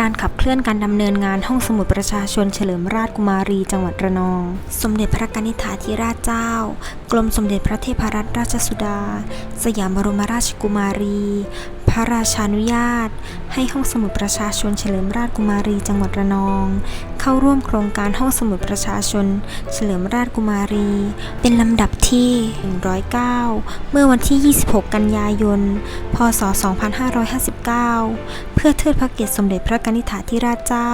การขับเคลื่อนการดำเนินงานห้องสมุดประชาชนเฉลิมราชกุมารีจังหวัดระนอง สมเด็จพระกนิษฐาธิราชเจ้า กรมสมเด็จพระเทพรัตนราชสุดา สยามบรมราชกุมารี พระราชานุญาต ให้ห้องสมุดประชาชนเฉลิมราชกุมารีจังหวัดระนอง เข้าร่วมโครงการห้องสมุดประชาชน เฉลิมราชกุมารี เป็นลำดับที่ 109 เมื่อวันที่ 26 กันยายน พศ 2559 เพื่อเทิดพระเกียรติสมเด็จพระกนิษฐาธิราชเจ้า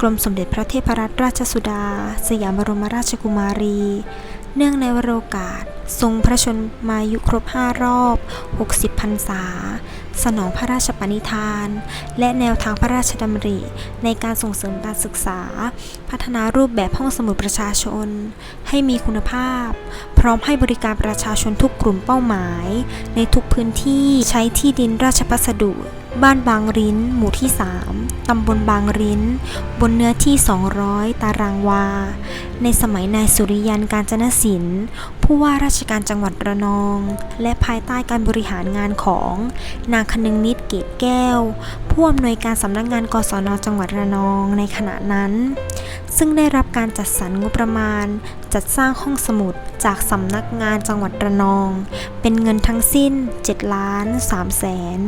กรมสมเด็จพระเทพรัตนราชสุดา สยามบรมราชกุมารี เนื่องในวโรกาส ทรงพระชนมายุครบ5รอบ 60 พรรษาสนองพระราชปณิธาน และแนวทางพระราชดำริ ในการส่งเสริมการศึกษา พัฒนารูปแบบห้องสมุดประชาชน ให้มีคุณภาพ พร้อมให้บริการประชาชนทุกกลุ่มเป้าหมาย ในทุกพื้นที่ใช้ที่ดินราชพัสดุ บ้านบางริ้น หมู่ที่ 3 ตำบลบางริ้น บนเนื้อที่ 200 ตารางวา ในสมัยนายสุริยันการจนศิลป์ผู้ว่าราชการจังหวัดระนอง และภายใต้การบริหารงานของนางคนึงนิดเกตแก้ว ผู้อำนวยการสำนักงานกศนจังหวัดระนองในขณะนั้น ซึ่งได้รับการจัดสรรงบประมาณ จัดสร้างห้องสมุดจากสำนักงานจังหวัดระนอง เป็นเงินทั้งสิ้น7ล้าน3แสน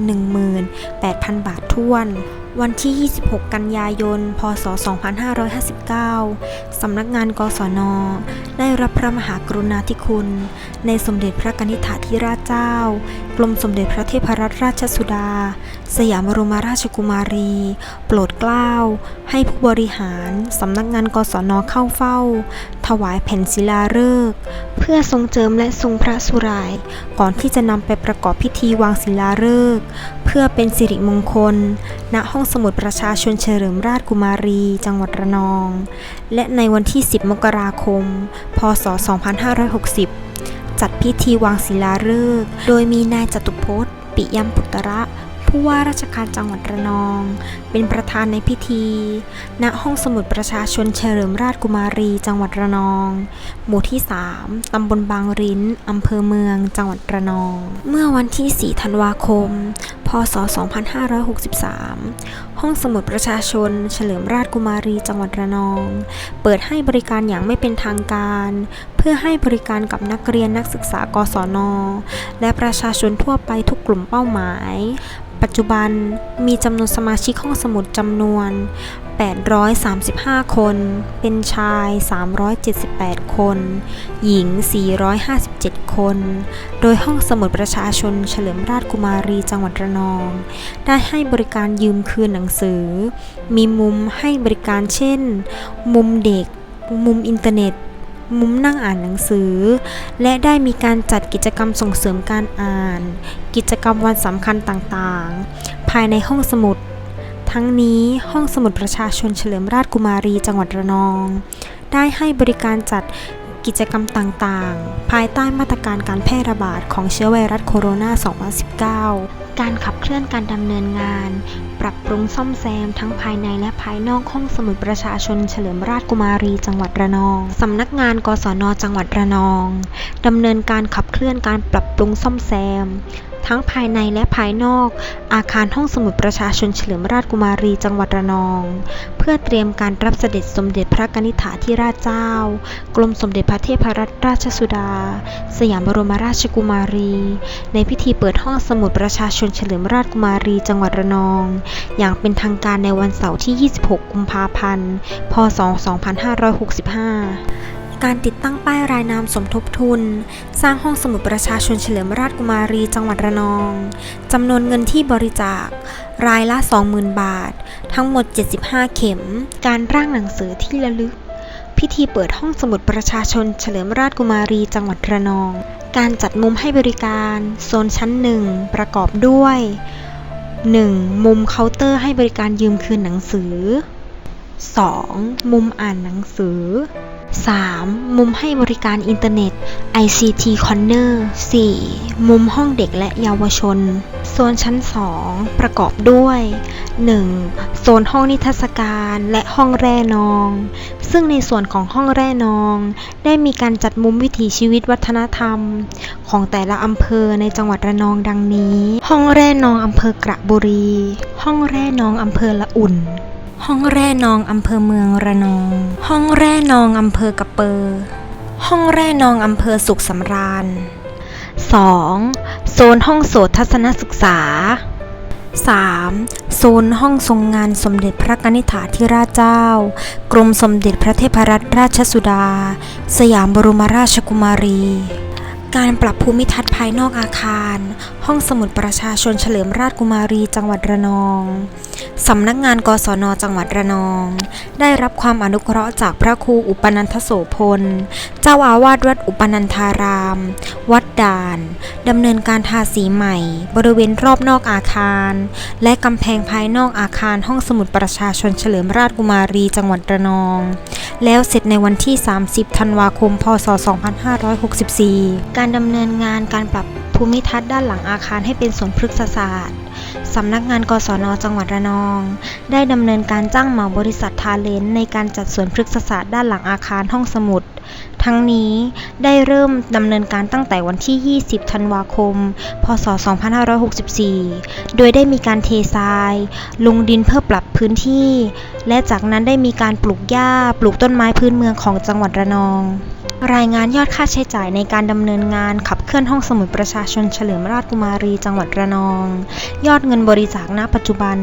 1 8,000 บาทท้วน วันที่ 26 กันยายน พศ 2559 สำนักงานกศน ได้รับพระมหากรุณาธิคุณ ในสมเด็จพระกนิษฐาธิราชเจ้ากรมสมเด็จพระเทพรัตนราชสุดา สยามบรมราชกุมารี โปรดเกล้า ให้ผู้บริหารสำนักงานกศนเข้าเฝ้า ถวายแผ่นศิลาฤกษ์เพื่อทรงเจิมและทรงพระสุราย ก่อนที่จะนำไปประกอบพิธีวางศิลาฤกษ์เพื่อเป็นสิริมงคล ณห้องสมุดประชาชนเฉลิมราชกุมารี จังหวัดระนอง และในวันที่ 10 มกราคม พศ 2560 จัดพิธีวางศิลาฤกษ์ โดยมีนายจตุพจน์ ปิยมปุตระผู้ว่าราชการจังหวัดระนอง เป็นประธานในพิธี ณ ห้องสมุดประชาชนเฉลิมราชกุมารี จังหวัดระนอง หมู่ที่ 3 ตำบลบางริ้น อำเภอเมือง จังหวัดระนอง เมื่อวันที่ 4 ธันวาคม ศ 2563 ห้องสมุดประชาชน เฉลิมราชกุมารีจังหวัดระนอง เปิดให้บริการอย่างไม่เป็นทางการ เพื่อให้บริการกับนักเรียนนักศึกษากศน และประชาชนทั่วไปทุกกลุ่มเป้าหมาย ปัจจุบันมีจำนวนสมาชิกห้องสมุดจำนวน 835 คน เป็นชาย 378 คน หญิง 457 คน โดยห้องสมุดประชาชนเฉลิมราชกุมารีจังหวัดระนององ ได้ให้บริการยืมคืนหนังสือ มีมุมให้บริการเช่น มุมเด็ก มุมอินเทอร์เน็ต มุมนั่งอ่านหนังสือ และได้มีการจัดกิจกรรมส่งเสริมการอ่าน กิจกรรมวันสำคัญต่างๆ ภายในห้องสมุด ทั้งนี้ห้องสมุดประชาชนเฉลิมราชกุมารีจังหวัดระนองได้ให้บริการจัด กิจกรรมต่างๆ ภายใต้มาตรการการแพร่ระบาดของเชื้อไวรัสโคโรนา 2019 การขับเคลื่อนการดำเนินงาน ปรับปรุงซ่อมแซมทั้งภายในและภายนอกห้องสมุดประชาชนเฉลิมราชกุมารีจังหวัดระนอง สำนักงาน กศน จังหวัดระนอง ดำเนินการขับเคลื่อนการปรับปรุงซ่อมแซม ทั้งภายในและภายนอก อาคารห้องสมุดประชาชนเฉลิมราชกุมารีจังหวัดระนอง เพื่อเตรียมการรับเสด็จสมเด็จพระกนิษฐาธิราชเจ้า กรมสมเด็จพระเทพรัตนราชสุดา สยามบรมราชกุมารี ในพิธีเปิดห้องสมุดประชาชนเฉลิมราชกุมารีจังหวัดระนอง อย่างเป็นทางการในวันเสาร์ที่ 26 กุมภาพันธ์ พศ 2565 การติดตั้งป้ายรายนามสมทบทุน สร้างห้องสมุดประชาชนเฉลิมราชกุมารีจังหวัดระนองจำนวนเงินที่บริจาค รายละ 20,000 บาท ทั้งหมด 75 เข็ม การร่างหนังสือที่ระลึก พิธีเปิดห้องสมุดประชาชนเฉลิมราชกุมารีจังหวัดระนอง การจัดมุมให้บริการ โซนชั้นหนึ่งประกอบด้วย 1. มุมเคาน์เตอร์ให้บริการยืมคืนหนังสือ 2. มุมอ่านหนังสือ 3. มุมให้บริการอินเทอร์เน็ต ICT Corner 4. มุมห้องเด็กและเยาวชน โซนชั้น 2 ประกอบด้วย 1. โซนห้องนิทรรศการและห้องแร่นอง ซึ่งในส่วนของห้องแร่นอง ได้มีการจัดมุมวิถีชีวิตวัฒนธรรม ของแต่ละอำเภอในจังหวัดระนองดังนี้ ห้องแร่นองอำเภอกระบุรี ห้องแร่นองอำเภอละอุ่น ห้องแร่นองอำเภอเมืองระนอง ห้องแร่นองอำเภอกระเปอห้องแร่นองอำเภอสุขสำราญ 2. โซนห้องโสตทัศนศึกษา 3. โซนห้องทรงงานสมเด็จพระกนิษฐาธิราชเจ้า กรมสมเด็จพระเทพรัตนราชสุดา สยามบรมราชกุมารี การปรับภูมิทัศน์ภายนอกอาคาร ห้องสมุดประชาชนเฉลิมราชกุมารีจังหวัดระนอง สำนักงานกศนจังหวัดระนอง ได้รับความอนุเคราะห์จากพระครูอุปนันทโสพล เจ้าอาวาสวัดอุปนันธาราม วัดด่าน ดำเนินการทาสีใหม่ บริเวณรอบนอกอาคาร และกำแพงภายนอกอาคารห้องสมุดประชาชนเฉลิมราชกุมารีจังหวัดระนอง แล้วเสร็จในวันที่ 30 ธันวาคม พศ 2564การการดำเนินงานการปรับภูมิทัศน์ด้านหลังอาคารให้เป็นสวนพฤกษศาสตร์สำนักงานกศน จังหวัดระนอง ได้ดำเนินการจ้างเหมาบริษัททาเลนในการจัดสวนพฤกษศาสตร์ด้านหลังอาคารห้องสมุด ทั้งนี้ได้เริ่มดำเนินการตั้งแต่วันที่ 20 ธันวาคม พศ 2564 โดยได้มีการเททราย ลงดินเพื่อปรับพื้นที่ และจากนั้นได้มีการปลูกหญ้า ปลูกต้นไม้พื้นเมืองของจังหวัดระนอง รายงานยอดค่าใช้จ่ายในการดำเนินงานขับเคลื่อนห้องสมุดประชาชนเฉลิมราชกุมารีจังหวัดระนอง ยอดเงินบริจาคณปัจจุบัน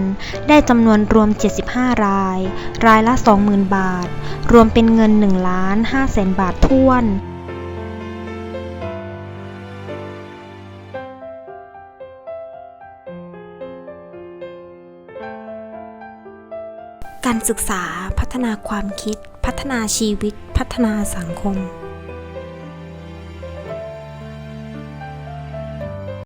ได้จำนวนรวม 75 ราย รายละ 20,000 บาท รวมเป็นเงิน1ล้าน5แสนบาทท้วนการศึกษาพัฒนาความคิด พัฒนาชีวิต พัฒนาสังคม